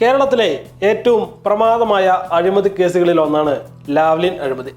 കേരളത്തിലെ ഏറ്റവും പ്രമാദമായ അഴിമതി കേസുകളിൽ ഒന്നാണ് ലാവ്ലിൻ അഴിമതി.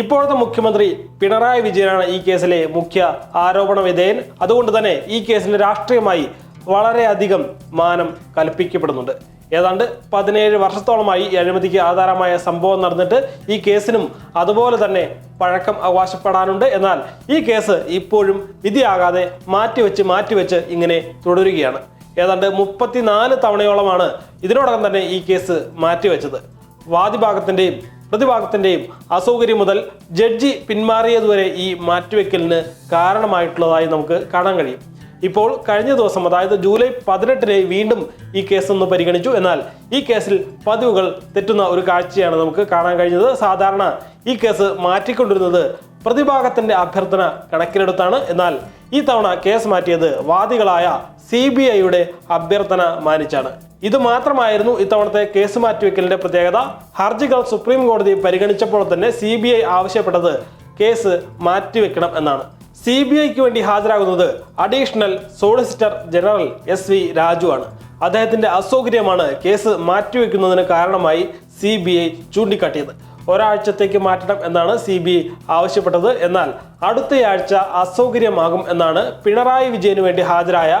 ഇപ്പോഴത്തെ മുഖ്യമന്ത്രി പിണറായി വിജയനാണ് ഈ കേസിലെ മുഖ്യ ആരോപണ വിധേയൻ. അതുകൊണ്ട് തന്നെ ഈ കേസിന് രാഷ്ട്രീയമായി വളരെയധികം മാനം കൽപ്പിക്കപ്പെടുന്നുണ്ട്. ഏതാണ്ട് പതിനേഴ് വർഷത്തോളമായി അഴിമതിക്ക് ആധാരമായ സംഭവം നടന്നിട്ട് ഈ കേസിനും അതുപോലെ തന്നെ പഴക്കം അവകാശപ്പെടാനുണ്ട്. എന്നാൽ ഈ കേസ് ഇപ്പോഴും വിധിയാകാതെ മാറ്റിവെച്ച് മാറ്റിവെച്ച് ഇങ്ങനെ തുടരുകയാണ്. ഏതാണ്ട് മുപ്പത്തിനാല് തവണയോളമാണ് ഇതിനോടകം തന്നെ ഈ കേസ് മാറ്റിവെച്ചത്. വാദിഭാഗത്തിന്റെയും പ്രതിഭാഗത്തിന്റെയും അസൗകര്യം മുതൽ ജഡ്ജി പിന്മാറിയതുവരെ ഈ മാറ്റിവെക്കലിന് കാരണമായിട്ടുള്ളതായി നമുക്ക് കാണാൻ കഴിയും. ഇപ്പോൾ കഴിഞ്ഞ ദിവസം അതായത് ജൂലൈ പതിനെട്ടിന് വീണ്ടും ഈ കേസ് ഒന്ന് പരിഗണിച്ചു. എന്നാൽ ഈ കേസിൽ പതിവുകൾ തെറ്റുന്ന ഒരു കാഴ്ചയാണ് നമുക്ക് കാണാൻ കഴിഞ്ഞത്. സാധാരണ ഈ കേസ് മാറ്റിക്കൊണ്ടിരുന്നത് പ്രതിഭാഗത്തിന്റെ അഭ്യർത്ഥന കണക്കിലെടുത്താണ്. എന്നാൽ ഈ തവണ കേസ് മാറ്റിയത് വാദികളായ സി ബി ഐയുടെ അഭ്യർത്ഥന മാനിച്ചാണ്. ഇത് മാത്രമായിരുന്നു ഇത്തവണത്തെ കേസ് മാറ്റിവെക്കലിന്റെ പ്രത്യേകത. ഹർജികൾ സുപ്രീം കോടതി പരിഗണിച്ചപ്പോൾ തന്നെ സി ആവശ്യപ്പെട്ടത് കേസ് മാറ്റിവെക്കണം എന്നാണ്. സി ബി ഐക്ക് വേണ്ടി ഹാജരാകുന്നത് additional solicitor general S V Raju ആണ്. അദ്ദേഹത്തിന്റെ അസൗകര്യമാണ് കേസ് മാറ്റിവെക്കുന്നതിന് കാരണമായി സി ബി ഐ ചൂണ്ടിക്കാട്ടിയത്. ഒരാഴ്ചത്തേക്ക് മാറ്റണം എന്നാണ് സി ബി ഐ ആവശ്യപ്പെട്ടത്. എന്നാൽ അടുത്തയാഴ്ച അസൗകര്യമാകും എന്നാണ് പിണറായി വിജയന് വേണ്ടി ഹാജരായ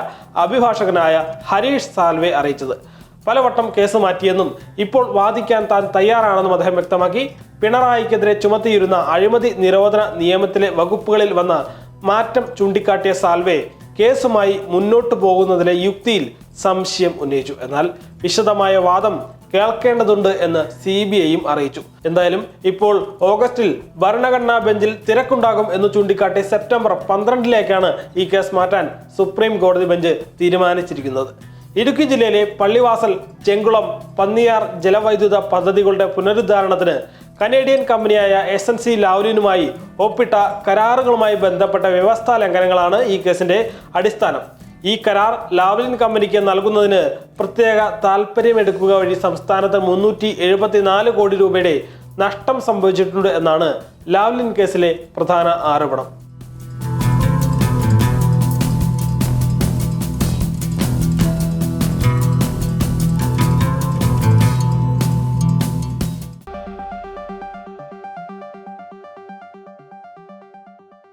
അഭിഭാഷകനായ ഹരീഷ് സാൽവെ അറിയിച്ചത്. പലവട്ടം കേസ് മാറ്റിയെന്നും ഇപ്പോൾ വാദിക്കാൻ താൻ തയ്യാറാണെന്നും അദ്ദേഹം വ്യക്തമാക്കി. പിണറായിക്കെതിരെ ചുമത്തിയിരുന്ന അഴിമതി നിരോധന നിയമത്തിലെ വകുപ്പുകളിൽ വന്ന മാറ്റം ചൂണ്ടിക്കാട്ടിയ സാൽവെ കേസുമായി മുന്നോട്ടു പോകുന്നതിലെ യുക്തിയിൽ സംശയം ഉന്നയിച്ചു. എന്നാൽ വിശദമായ വാദം കേൾക്കേണ്ടതുണ്ട് എന്ന് സി ബി ഐയും അറിയിച്ചു. എന്തായാലും ഇപ്പോൾ ഓഗസ്റ്റിൽ ഭരണഘടനാ ബെഞ്ചിൽ തിരക്കുണ്ടാകും എന്ന് ചൂണ്ടിക്കാട്ടി സെപ്റ്റംബർ പന്ത്രണ്ടിലേക്കാണ് ഈ കേസ് മാറ്റാൻ സുപ്രീം കോടതി ബെഞ്ച് തീരുമാനിച്ചിരിക്കുന്നത്. ഇടുക്കി ജില്ലയിലെ പള്ളിവാസൽ ചെങ്കുളം പന്നിയാർ ജലവൈദ്യുത പദ്ധതികളുടെ പുനരുദ്ധാരണത്തിന് കനേഡിയൻ കമ്പനിയായ എസ് എൻ സി ലാവ്ലിനുമായി ഒപ്പിട്ട കരാറുകളുമായി ബന്ധപ്പെട്ട വ്യവസ്ഥാ ലംഘനങ്ങളാണ് ഈ കേസിന്റെ അടിസ്ഥാനം. ഈ കരാർ ലാവ്ലിൻ കമ്പനിക്ക് നൽകുന്നതിന് പ്രത്യേക താൽപ്പര്യമെടുക്കുക വഴി സംസ്ഥാനത്ത് മുന്നൂറ്റി എഴുപത്തിനാല് കോടി രൂപയുടെ നഷ്ടം സംഭവിച്ചിട്ടുണ്ട് എന്നാണ് ലാവ്ലിൻ കേസിലെ പ്രധാന ആരോപണം.